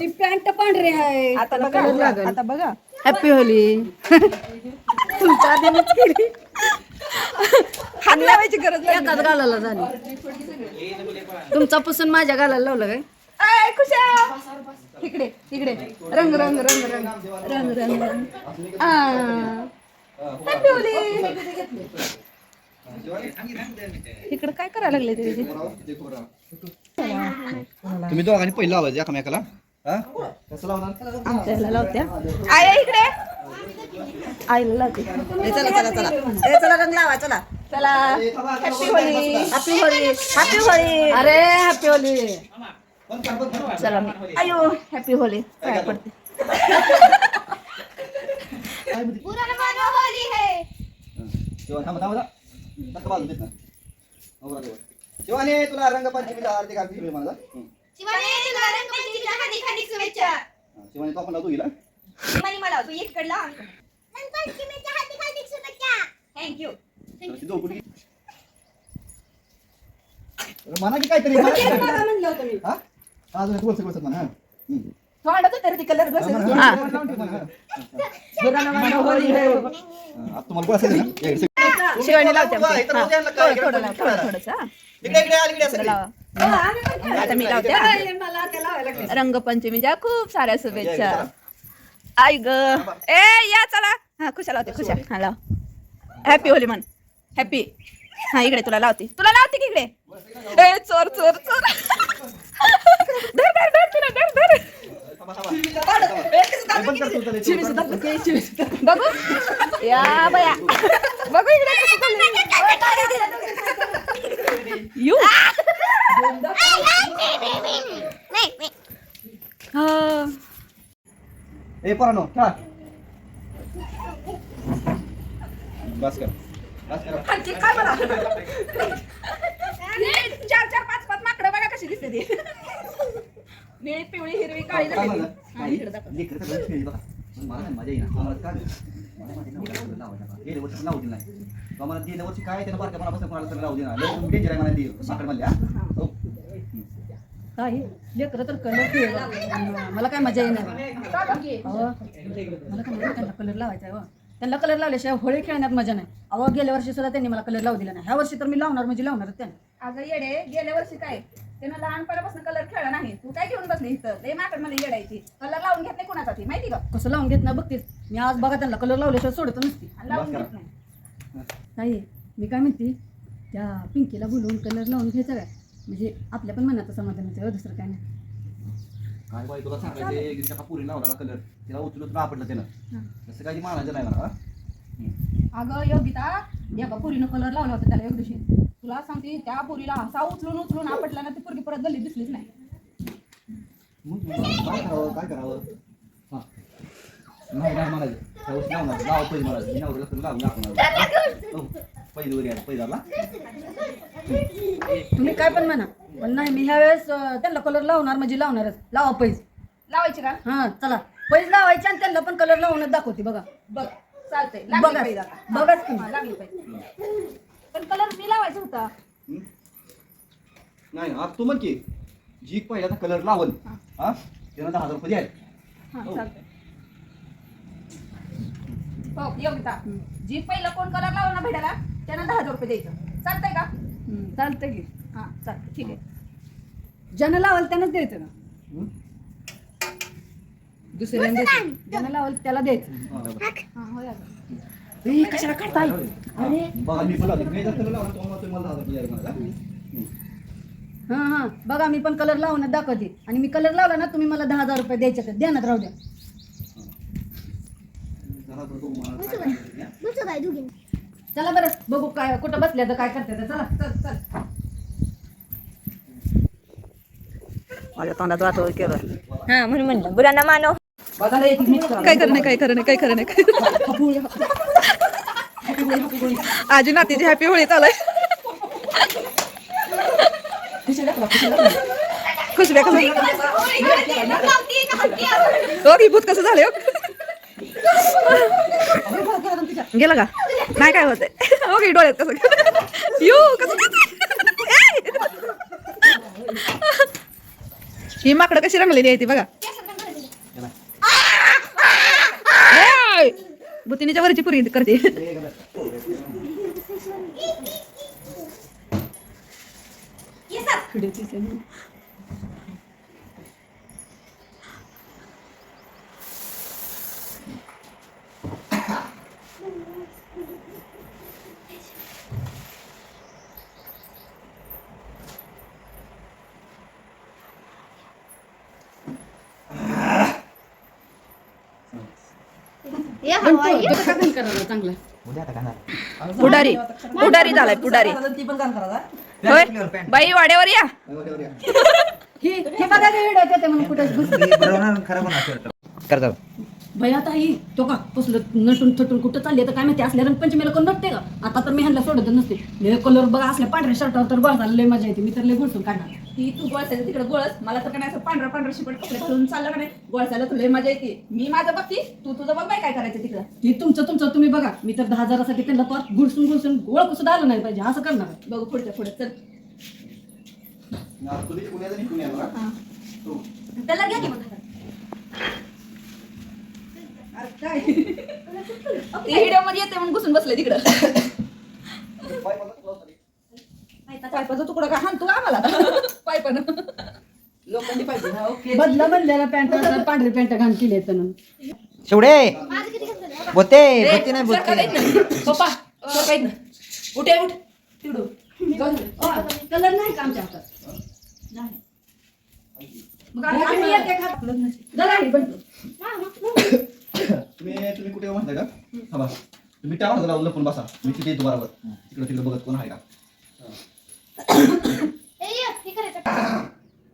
ती पॅन्ट पांढरी आहे. आता बघा आता बघा. हॅपी होली तुमच्या केली. हात लावायची गरज नाही. एकाच गालाला झाली. तुमचा पुसून माझ्या गालाला लावलं काय? आय, खुशा इकडे इकडे. रंग रंग रंग रंग. रंग रंग रंग. आ. Happy होली इकडे काय करायला लागले ते तुम्ही दोघांनी पहिलं लावायचं एकामेकाला. हा? आमच्याला लावत्या. आय इकडे. आईला लावते. चला चला चला. ए चला रंग लावा चला. चला. हॅपी होली अरे हॅपी होली चला. अयो हॅपी होली काय पडते. थांबा. नका बाजू देत ना नवरा देवा. शिवानी तुला रंगपंचमीचा हार्दिक हार्दिक शुभेच्छा मला हं. हा, शिवानी तो आपण लावतो हिला थँक्यू तर ती झोपून घे. तर म्हणा की काहीतरी म्हणा की काहीतरी. हा अजून एक म्हणा हं. हं. हं, आता तुम्हाला बसायचं ना या इकडे. शिवानी लावते थोडं थोडं इकडे लाव, ठेवा. थोडं थोडंसं हा. इकडे इकडे आली, इकडे असं लावा. आता मी लावते. रंगपंचमीच्या खूप साऱ्या शुभेच्छा. आई ग. ए या चला. हा खुशा लावते खुशा हा लाव. हॅपी होली मन हॅपी हा इकडे तुला लावते. तुला लावते की इकडे? ए चोर चोर चोर. धर धर धर तुला धर धर. बघू या बया बघू यू ए बस कर बस कर काय मला चार चार पाच पाच माकडं बघा कशी दिसते ती. निळी पिवळी हिरवी काळी काय झालेली. म्हणलं? हा, इकडे दाखव. लेकरं सगळं खेळली बघा. पण मला नाही मजा येईना. आम्हाला काय मला माहिती नव्हतं आपल्याला लावायला बा. गेल्या वर्षी लावू दिलं नाही. तो आम्हाला गेल्या वर्षी काय त्यानं बारक्या मनापासून कोणाला लावू डेंजर आहे मला ती हा? हो. लेकरं तर कलर मला काय मजा येणार अहो, मला काय त्यांना कलर लावायचा आहे हो. त्यांना कलर लावल्याशिवाय होळी खेळण्यात मजा नाही अहो गेल्या वर्षी सुद्धा त्यांनी मला कलर लावू दिला नाही ह्या वर्षी तर मी लावणार म्हणजे लावणारच त्यांना अगं येडे गेल्या वर्षी काय त्यानं लहानपणापासून कलर खेळला नाही. तू काय घेऊन बसली इथं? लय माकड मला येडायची. कलर लावून घेत नाही कोणाचा ती माहिती का? कसं लावून घेत ना बघतेस? मी आज बघा त्यांना कलर लावल्याशिवाय सोडत नसते. आणि लावून घेत नाही. नाही मी काय म्हणते त्या पिंकीला बोलवून कलर लावून घ्यायचा काय? म्हणजे आपल्या पण मनाचं समाधान होतं हो, दुसरं काय नाही. काय बाई तुला सांगायचे पुरी लावला कलर तिला उचलून आपटलं त्यानं. तसं काही मानायचं नाही मला हा? अगं योगिता एका पोरीनं कलर लावला होता त्याला एक दिवशी. तुला सांगते त्या पोरीला असा उचलून उचलून आपटला ना ती पोरगी परत गल्ली दिसलीच नाही. मग काय करावं काय करावं? हा. नाही नाही म्हणायचं त्यावेळेस लावणार लावा पहिजे म्हणायचं मी नवऱ्याला तर लावून दाखवणार पहिली वरी आला पहिला तुम्ही काय पण म्हणा. पण नाही मी ह्या वेळेस त्यांना कलर लावणार म्हणजे लावणारच. लावा पैज लावायची का? हा चला. पैज लावायचे आणि त्यांना पण कलर लावूनच दाखवते बघा. बघ चालतंय. बघा. आता. बघाच लागली पाहिजे पण कलर मी लावायचा होता. हं? नाही आता तू म्हण की जी पहिला कलर लावल हा. त्यानं दहा हजार रुपये द्याल हा हो. चालतंय. हो योगिता जी पहिलं कोण कलर लावलं ना भेटायला त्यांना दहा हजार रुपये द्यायचं. चालतंय का? हम्म, चालतंय की. हा चालतंय ठीक आहे. ज्यानं लावाल त्यानंच द्यायचं ना. हं? द्यायचं ज्यानं लावाल त्याला द्यायचं. हा, बरं. हा अगं. ए, कशाला काढताय अरे बघा मी पण लावतो मी तुम्हाला मला हं. हा हा बघा मी पण कलर लावून दाखवते आणि मी कलर लावला ना तुम्ही मला दहा हजार रुपये द्यायचे तर ध्यानात राहू द्या. मला काय करायचं? चला बरं बघू काय कुठं बसल्या तर काय करते चला चल चल. माझ्या तोंडात वाटोळ केलं. हा म्हणून म्हणलं. बुरांना मानव. बघायला येते. काय नाही काय नाही काय खरं नाही आजी नातीची हॅपी होळी चालाय खुशब्या कसं हो की भूत कसं झालं गेलं का? नाही काय होत ओके डोळ्यात कसं यू कसं ही माकडं कशी रंगलेली आहे ती बघा ए! बुतिनीच्या वरची पुरी करते. चांगलं? उद्या आता पुढारी पुढारी झालाय पुढारी. ती पण काम करा होय? बाई वाड्यावर या. ही हे आता ही तो का कसलं नटून थटून कुठं चालली तर काय माहिती असल्या रंगपंचमीला कोण नटते का? आता तर मी ह्यांना सोडत नसते. कलर बघा असल्या पांढऱ्या शर्टावर तर बघा लय मजा येते. मी तर लय गुळसून काढणार. ती तू गोळसायचं तिकडे गोळस मला तर काय नाही असं पांढरा पांढरा शिपट कपडे घालून चाललं का नाही? गोळसायला तुला मजा येते. मी माझं बघती तू तुझं बघ बाई काय करायचं तिकडं. ती तुमचं तुमचं तुम्ही बघा. मी तर दहा हजारासाठी त्यांना पार गुळसून गुळसून गोळ कसं आलं नाही पाहिजे. असं करणार आहे. बघू पुढच्या पुढे. चल. तुम्ही पुण्याला नाही पुण्याला हा. हो. त्याला घ्या की मग. अरे काय? ते व्हिडिओमध्ये येते म्हणून घुसून बसले तिकडं. पायपाचा तुकडा का हाणतो का आम्हाला? पायपानं. लोकांनी पाहिजे हा, ओके. बदला बनलेला पॅन्ट पांढरी पॅन्ट घाण केली त्यानं. शेवडे! बोते बोते नाही बोते. पप्पा देत नाही. उठ उठ. तिकडं. कलर नाही का आमच्या हातात? मग आम्ही जरा हे. तुम्ही तुम्ही कुठे म्हणताय का? हा बस तुम्ही त्या म्हणता लपून बसा. मी तिथे येतो बरोबर. तिकडे तिकडे बघत कोण आहे का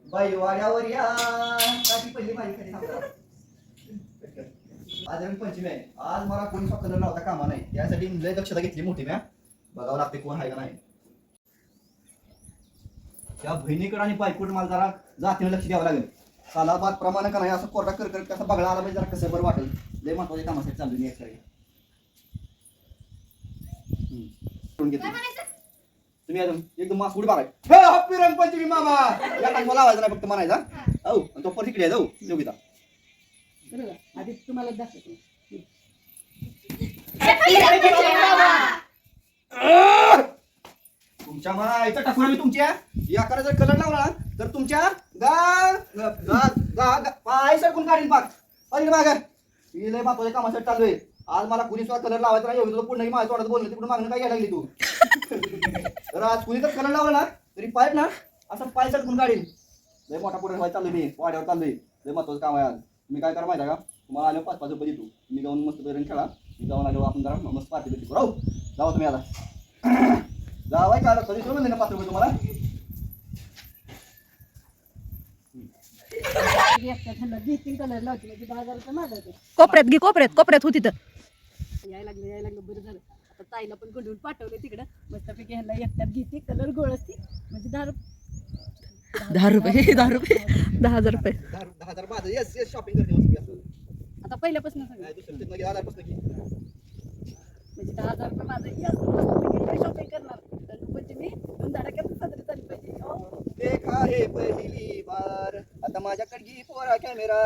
बाई वाड्यावर या काठी पहिली माझी खाली थांबा. आज रंग पंचमी आहे आज मला कोणी कलर लावता कामा नाही त्यासाठी लय दक्षता घेतली मोठी म्या. बघावं लागते कोण आहे का नाही. त्या बहिणीकडे आणि बायकोट मला जरा जातीने लक्ष द्यावं लागेल. सालाबाद प्रमाणे का नाही असं कोरडा कर कर कसं बघला आला पाहिजे जरा कसं बरं वाटेल. लय महत्त्वाच्या कामासाठी चालू मी एक्सट्रा तुम्ही अजून एकदम मास उडी माराय हप्पी रंग पंचमी मामा! या टाइमला लावायचं नाही फक्त म्हणायचा. हो. तो परत इकडे जाऊ योगिता? आधी तुम्हाला दाखवतो. तुमच्या मायचं टाकून मी तुमच्या या करा जर कलर लावला तर तुमच्या गा गा गा गा- पाय सरकून काढीन पाक. अरे माग? ही लय महत्त्वाच्या कामासाठी चालू आहे आज मला कुणी सुद्धा कलर लावायचा नाही एवढं पुन्हा माझ्या तोंडात बोललं तिकडून मागणं काय घ्यायला लागली तू? तर आज कुणी तर कलर लावला ना तरी पाय ना असं पाय सरकून काढीन. लय मोठा पुढे व्हायला चाललोय मी वाड्यावर चाललोय. लय महत्वाचं काम आहे आज. मी काय करा माहिती आहे का? तुम्हाला आल्यावर पाच पाच रुपये देतो. मी जाऊन मस्त पर्यंत खेळा. मी जाऊन आल्यावर आपण जरा. मस्त पार्टी बिर्टी करू. जावा तुम्ही आता. जावाय का कधी सोडून म्हणले ना पाच रुपये तुम्हाला? म्हणजे कोपऱ्यात घे कोपऱ्यात कोपऱ्यात होती तर. यायला लागलं यायला लागलं बरं झालं. आता ताईला पण गुंडून पाठवले तिकडं. मस्तपैकी ह्यांना एकट्यात घेते कलर गोळ असते. म्हणजे दहा रुपये दहा रुपये दहा रुपये दहा हजार रुपये. दहा दहा हजार माझं येस येस शॉपिंग करते आता पहिल्यापासून घे. म्हणजे दहा हजार रुपये माझं शॉपिंग करणार तर म्हणजे मी दोन धडाक्यात साजरी झाली पाहिजे. देखा है पहिली बार. आता माझ्याकडे घे पोरा कॅमेरा.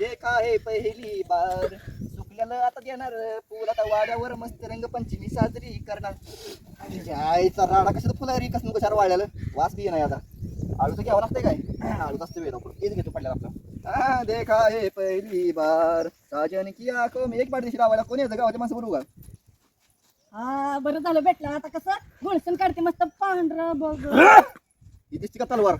देखा है पहिली बार. चुकलेलं आता देणार फुल आता वाड्यावर मस्त रंगपंचमी साजरी करणार. आईचा राडा कशाला फुलारी कसं कशाला वाढल्याला वास बी नाही आता. आळू तर घ्यावं लागतंय काय? आळू असतं वेळ तेच घेतो पडल्याला आपलं. देखा है पहिली बार. साजन की आखो मी एक दिवशी लावायला कोणी येतं गावाच्या माणसं बरोबर? हा बरं झालं भेटलं. आता कसं? गुळसण काढते मस्त पांढरा बघ ही! दिसते का तलवार?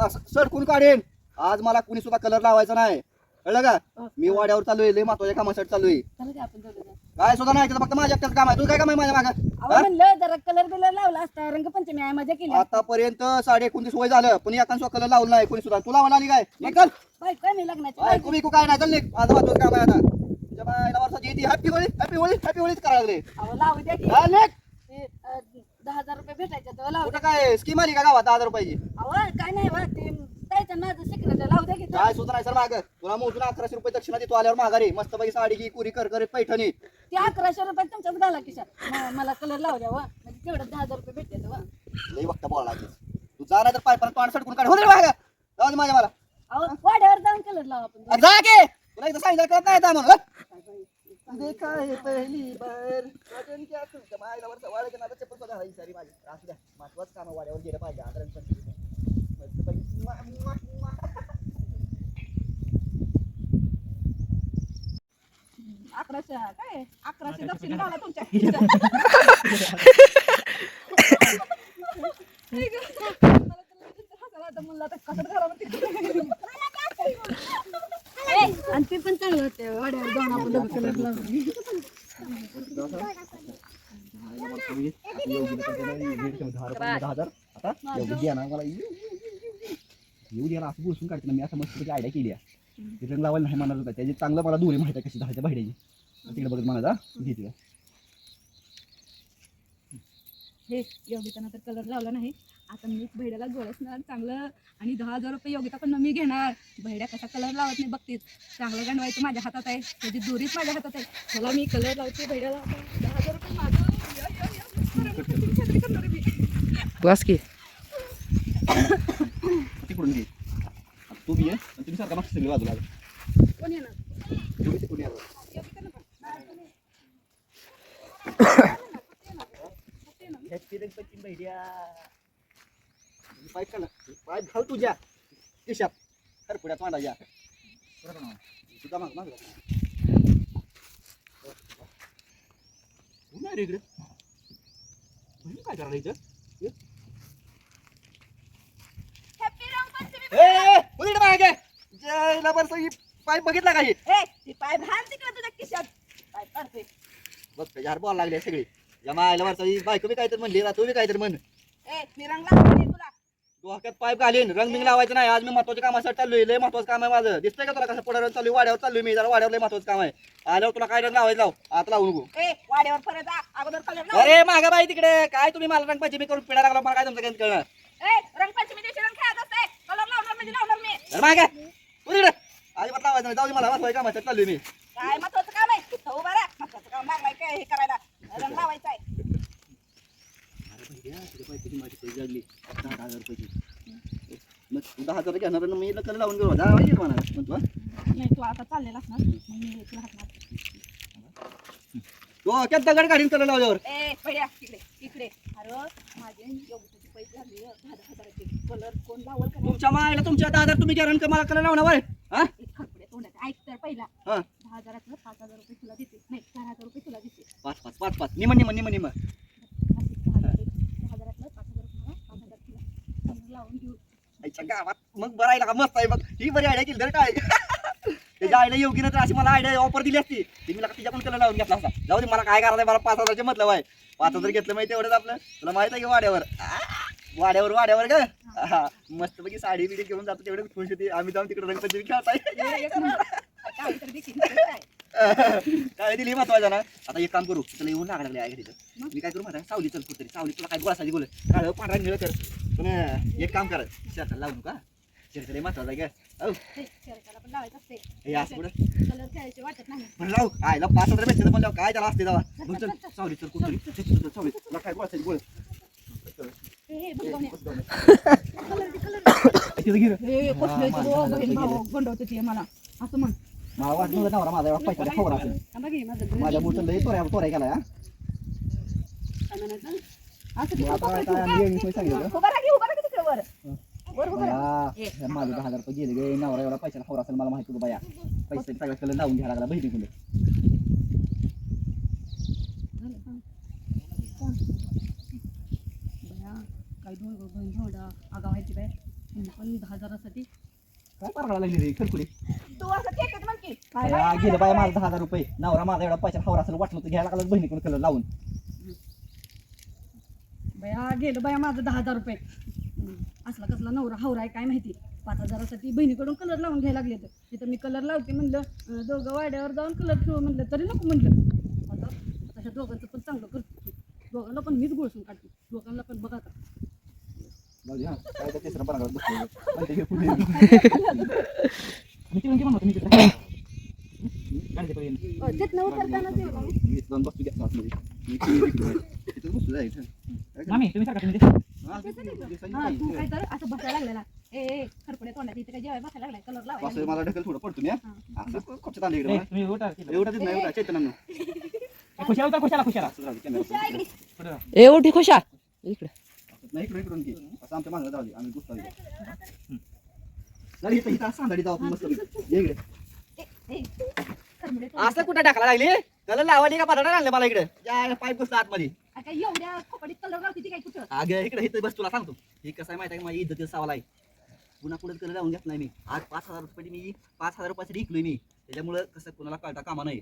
असं सडकून काढेन. आज मला कुणी सुद्धा कलर लावायचा नाही. कळलं का? मी वाड्यावर चालू आहे लय महत्त्वाच्या कामासाठी चालू आहे चला की आपण जाऊया. काय सुद्धा नाही फक्त माझ्या एकट्याचं काम आहे. तुझं काय काम आहे माझ्या अहो मागं म्हणलं जरा कलर बिलर लावला असता रंगपंचमी आहे मजा केली. आतापर्यंत साडे एकोणतीस वय झालं पण एकाच कलर लावलं नाही कोणी सुद्धा. तुला म्हणाली काय? निघ चल. बायको आहे मी लग्नाची. ऐकू बिकू काय नाही चल माझं काम आहे आता. तुझ्या बायला वर्षाची येते happy Holi happy Holi happy होळीच करायला लागले. अहो लावू द्या की. हा, निघ. ते, अं, दहा हजार रुपये भेटायचे तर लावू कुठं द्या. काय स्कीम आली का गावात दहा हजार रुपयाची? अहो काय नाही बा ते त्याच्या माझं सिक्रेट लावू द्या की काय सुद्धा नाही सर माग? तुला मोजून अकराशे रुपये दक्षिणा देतो आल्यावर माघारी. मस्त पैकी साडी घे कुरी कर करीत पैठणी. ते अकराशे रुपये तुमच्याच घाला किशात म- मला कलर लावू द्या वा. म्हणजे तेवढं दहा हजार रुपये भेटते वा. लई वक्ता बोला लागेल तू जा नाही तर पाय परत पाणी सडकून काढ. हो रे मागं. जाऊ दे माझ्या मला. अहो वाड्यावर जाऊन कलर लावा आपण अरे जा की. तुला एकदा सांगितलं कळत नाही देखा है? पहली बार सजन क्या तुमच्या मायला वरचा वाड्याच्या नादात चप्पल बघा ही सारी माझी. असू द्या. महत्वाचं काम वाड्यावर गेलं पाहिजे. आदरण पण अकराशे काय? अकराशे दक्षिण लावला तुमच्या. आणि ते पण चांगलं होते. वाड्यावर जाऊन आपण दहा हजार. आता मला येऊ ना असं बोलसून काढते ना मी असं मस्त आयडिया केली आहे. रंग लावायला नाही म्हणत होता. त्याची चांगलं मला दुरी माहिती आहे कशी धायच्या भाड्याची तिकडे बघत मला घेतलं हे योगितानं तर कलर लावला नाही. आता मी भैड्याला गोळसणार चांगलं आणि दहा हजार रुपये योगिताकडनं मी घेणार. भैड्या कसा कलर लावत नाही बघतीस. चांगलं गणवायचं माझ्या हातात आहे. त्याची दोरीच माझ्या हातात आहे. त्याला मी कलर लावते भैड्याला आता दहा हजार रुपये माझं. की. तिकडून घे तू बी आहे आणि तुम्ही सारखा मागच्या सगळी बाजूला. कोण येणार तुम्ही तिकडून या. काढ ना. पाईप घाल तुझ्या खिशात खरपुड्यात मांडायच्या तुझा माग माग नाही रे इकडे काय करायला इथं ये. Happy रंगपंचमी. ए, ए, उडी इकडे मागे. जयला बरं सगळी पाईप बघितला काही ए, ती पाय घाल तिकडे तुझ्या खिशात. पाय काढते बघ त्याच्यावर बॉल लागले सगळी. या मायला वरचा बायको बी काहीतरी म्हणली तू बी काहीतरी म्हण. ए मी रंग लावते तुला. डोक्यात पाईप घालीन रंग बिंग लावायचं नाही. आज मी महत्त्वाच्या कामासाठी चाललोय लय महत्वाचं काम आहे माझं. दिसतंय का तुला कसं पुढे चालू वाड्यावर चाललोय मी जरा वाड्यावर लय महत्वाचं काम आहे. आल्यावर तुला काय रंग लावायचं लाव. आता लावू नको. ए वाड्यावर परत जा. अगोदर कलर लाव अरे मागा बाई तिकडे. काय तुम्ही मला रंग पंचमी करून पिढा लागला? मला काय तुमचं काही कळणार ए रंगपंचमी दिवशी रंग खेळत असते. कलर लावणार म्हणजे लावणार मी. अरे मागे. तिकडे अजिबात लावायचं नाही. जाऊ दे मला महत्त्वाच्या कामासाठी चाललोय मी. काय महत्वाचं काम आहे? तू उभा राहा. महत्वाचं काम काय हे करायला? रंग लावायचा आहे. दहा हजार रुपयाची मग तू दहा हजार घेणार आणि मी लग्न लावून घेऊ दहा वाजता म्हणा म्हणतो हा? नाही तू आता चाललेला असणार. मग मी तुला हाकणार. डोक्यात दगड काढीन कलर लावल्यावर. ए इकडे इकडे. अरे माझे योगीचे तुमच्या मायला तुमच्या हजार तुम्ही गॅरंटी मला कलर लावणार? हा? ऐक तर पहिला. हा. दहा हजाराचं पाच हजार रुपये तुला देते. नाही चार हजार रुपये तुला देते. पाच पाच पाच पाच. निम निम निम निम असे दहा हजार रुपये. दहा हजारातलं पाच हजार रुपये मला, पाच हजार तुला कलर लावून घेऊ आईच्या गावात मग बरं आहे का? मस्त आहे मग ही बरी आयडिया केली तर काय? त्याच्या आयडिया योगी तर अशी मला आयडिया ऑफर दिली असती. ती मी तिच्या पण कलर लावून घेतला असता? जाऊ दे मला काय करायचं मला पाच हजारचे मतलब आहे. पाच हजार घेतलं माहिती एवढंच आपलं. तुला माहीत आहे की वाड्यावर? आ, वाड्यावर वाड्यावर का? हा मस्त पैकी साडी बिडी घेऊन जातो तेवढे खुश होती. आम्ही जाऊन तिकडे रंगपंचमी खेळताय. काय दिली महत्त्वाच्या ना? आता एक काम करू तुला येऊन लागणार लागले आहे घरी. मी काय करू माहिती सावली चल कुठतरी. सावली तुला काय गोळा साधी बोल. काळ पांढरा निळ कर. पण एक काम कर. शर्टाला लावू नका. शर्टाला महत्वाचं आहे का औ. शर्टाला पण हे असं कुठं? कलर लावू. काय पाच हजार भेटते पण काय त्याला असते जावा चल. सावली चल कुठतरी. सावली. तुला काय गोळा साधी बोल. असं म्हण मला वाटलं होतं नवरा माझा एवढा पैसा खबर असेल माझ्या मुलं लई तोऱ्या तोऱ्या गेला माझं दहा हजार रुपये गेले गे नवरा एवढा पैशाला खबर असेल मला माहिती बाया पैसे सगळ्या लावून घ्यायला लागला बहिणी कुठे बया, काय दोन बहीण भावडा आगाव व्हायची काय मी पण दहा हजारासाठी काय करायला लागली रे? खरकुडी तू असं खेकत म्हण की. काय बाया, गेलं बाया माझं दहा हजार रुपये. नवरा माझा एवढा पैसा खबर असेल वाटलं तर घ्यायला लागला बहिणीकडून कलर लावून. बया गेलं बया माझं दहा हजार रुपये. हम्म. असला कसला नवरा हावरा आहे काय माहिती. पाच हजारासाठी बहिणीकडून कलर लावून घ्यायला लागले तर तिथं मी कलर लावते म्हणलं अं, दोघं वाड्यावर जाऊन कलर खेळू म्हणलं तरी नको म्हणलं. आता ह्या दोघांचं पण चांगलं करते. दोघांना पण मीच गोळसून काढते. दोघांना पण बघा आता. असं बसायला लागलेला. ए ए खरपट कपडे तोंडाचे इथे काय जेवाय बसायला लागलाय कलर लावायला असं मला ढकल थोडं पडतो मी हा. असं खोपच्यात आणलं इकडे. एवढं देत नाही. एवढं चैतन्य खुशाला खुशाला. खुशाला नाही ए उठी खुशा इकडे. इकडून इकडून घे. असं आमच्या मागं जाऊ दे आम्ही गुस्सा चल इथं इथं सांगाडी जाऊ आपण मस्त ये इकडे. असं कुठं टाकायला लागली? त्याला लावाली का पराठा आणलं मला इकडे? या पाईप बसतो आतमध्ये. एवढ्या कपडीत कलर लावते ती काय कुठं? अगं इकडे इथं बस तुला सांगतो. हे कसं आहे माहिती आहे का? माझी इज्जतीचा सवाल आहे. पुन्हा कुठं कलर लावून घेत नाही मी? आज पाच हजार रुपये मी पाच हजार रुपयासाठी विकलोय मी. त्याच्यामुळं कसं कुणाला कळता कामा नाही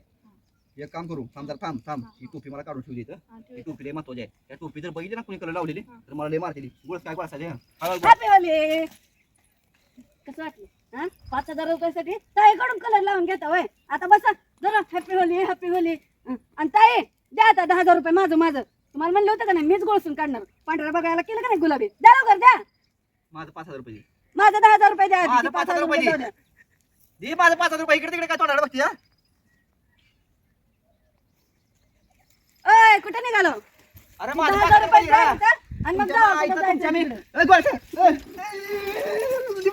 एक काम करू थांब जरा थांब थांब. ही टोपी मला काढून ठेवली इथं. ही टोपी लय महत्वाची आहे. त्या टोपी जर बघितली ना कुणी कलर लावलेली तर मला लय मारतेली. गोळ काय बसायचे हॅपी होली कसं वाटलं? हा? पाच हजार रुपयासाठी ताईकडून कलर लावून घेता वय आता बसा. जरा हॅपी होली हॅपी होली हं. आणि ताई द्या आता दहा हजार रुपये माझं माझं. तुम्हाला म्हणलं होतं का नाही मीच गोळसून काढणार. पांढऱ्या बघायला केलं का नाही गुलाबी? द्या लवकर द्या. माझं पाच हजार रुपये दे. माझं दहा हजार रुपये द्या. माझं पाच हजार रुपये जाऊ दे. द्या. दे माझं पाच हजार रुपये. इकडे तिकडे काय तोंडाला बघते हा? अय कुठे निघालो? अरे माझं पाच हजार हजार रुपये रुपये द्या दे. इथं, आणि मग तुमच्या जाऊ बाईचं कुठं तुमच्या जायचं? मी- तिकडं. ए, गोळ्या, ए, दे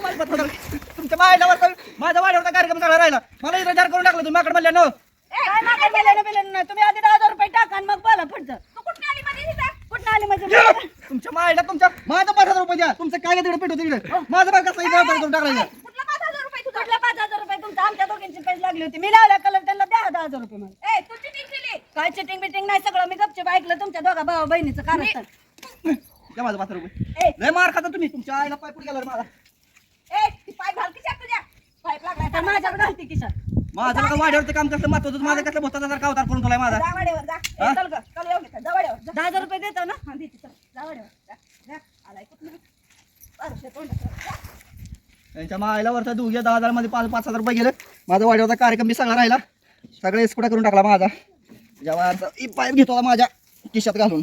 माझं. तुमच्या वाढवता कार्यक्रम चालू राहिला. मला इथं जार करून टाकलं तुम्ही माकड म्हणल्या न. काय मागं गेलेलं बिलेलं नाही. तुम्ही आधी दहा हजार रुपये टाका आणि मग बोला पुढचं. तू कुठं आली मध्ये तिथं? कुठं आली म्हणजे? तुमच्या मायला तुमच्या माझं पाच हजार रुपये द्या. तुमचं काय तिकडे? पेटू तिकडे माझं बघ कसं करून टाकलं कुठला पाच हजार रुपये तुझा कुठला पाच हजार रुपये तुमचा आमच्या दोघींची पैसे लागली होती मी लावला कलर त्यांना द्या दहा हजार रुपये मला ए तू चिटिंग केली काय चिटिंग बिटिंग नाही सगळं मी गपचूप ऐकलं तुमच्या दोघा भावा बहिणीचं कारण द्या माझं रुपये ए. लय मार खाता तुम्ही. तुमच्या आईला पाय पुढे गेला रे माझा ए ती पाय घाल खिशात तुझ्या. पाईप लागलाय तर घालती माझं नका वाड्यावरचं काम कसलं महत्वाचं माझं कसलं भोताचा सारखा अवतार करून तुला माझा. जा वाड्यावर जा. ए? चल ग. चल येऊ घे, जा वाड्यावर जा. दहा हजार रुपये देतो ना? हा देते चल. जा वाड्यावर जा. जा. आलाय कुठलं पारशे तोंडाचं. जा. त्यांच्या मायला वरचा दुघ्या दहा हजारमध्ये पाच पाच हजार रुपये गेलं. माझा वाड्यावरचा कार्यक्रम मी सगळा राहिला सगळे इस्कुटा करून टाकला माझा. जेव्हा आता ही पाईप घेतो आता माझ्या खिशात घालून.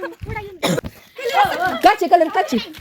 कपडा. मला